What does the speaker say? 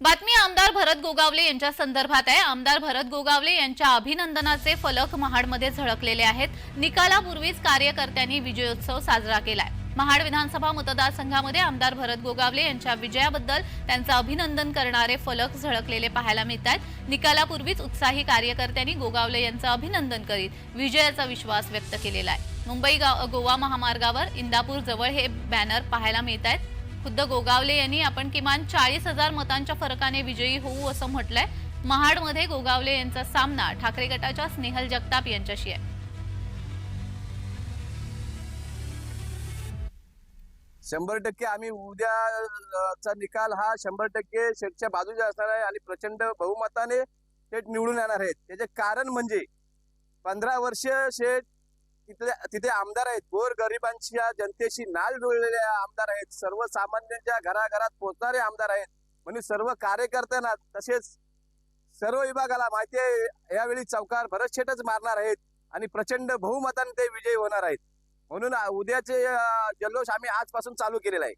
बातमी आमदार भरत गोगावले यांच्या संदर्भात आहे. आमदार भरत गोगावले यांच्या अभिनंदनाचे फलक महाडमध्ये झळकलेले आहेत. निकालापूर्वीच कार्यकर्त्यांनी विजयोत्सव साजरा केलाय. महाड विधानसभा मतदारसंघामध्ये आमदार भरत गोगावले यांच्या विजयाबद्दल त्यांचं अभिनंदन करणारे फलक झळकलेले पाहायला मिळत आहेत निकालापूर्वीच उत्साही कार्यकर्त्यांनी गोगावले यांचं अभिनंदन करीत विजयाचा विश्वास व्यक्त केलेला आहे. मुंबई गाव- गोवा महामार्गावर इंदापूर जवळ हे बॅनर पाहायला मिळत आहेत खुद्द गोगावले यांनी आपण किमान चाळीस हजार मतांच्या फरकाने विजयी होऊ असं म्हटलंय. महाडमध्ये गोगावले यांचा सामना ठाकरे गटाच्या स्नेहल जगताप यांच्याशी आहे. शंभर टक्के आम्ही उद्याचा निकाल हा शंभर टक्के शेठच्या बाजूचा असणार आहे आणि प्रचंड बहुमताने शेठ निवडून येणार आहेत. त्याचे कारण म्हणजे पंधरा वर्ष शेठ तिथे तिथे आमदार आहेत. गोर गरिबांच्या जनतेशी नाल जुळलेले आमदार आहेत. सर्वसामान्यांच्या घराघरात पोहोचणारे आमदार आहेत. म्हणून सर्व कार्यकर्त्यांना तसेच सर्व विभागाला माहिती आहे यावेळी चौकार भरत मारणार आहेत आणि प्रचंड बहुमताने ते विजयी होणार आहेत. म्हणून उद्याचे जल्लोष आम्ही आजपासून चालू केलेला आहे.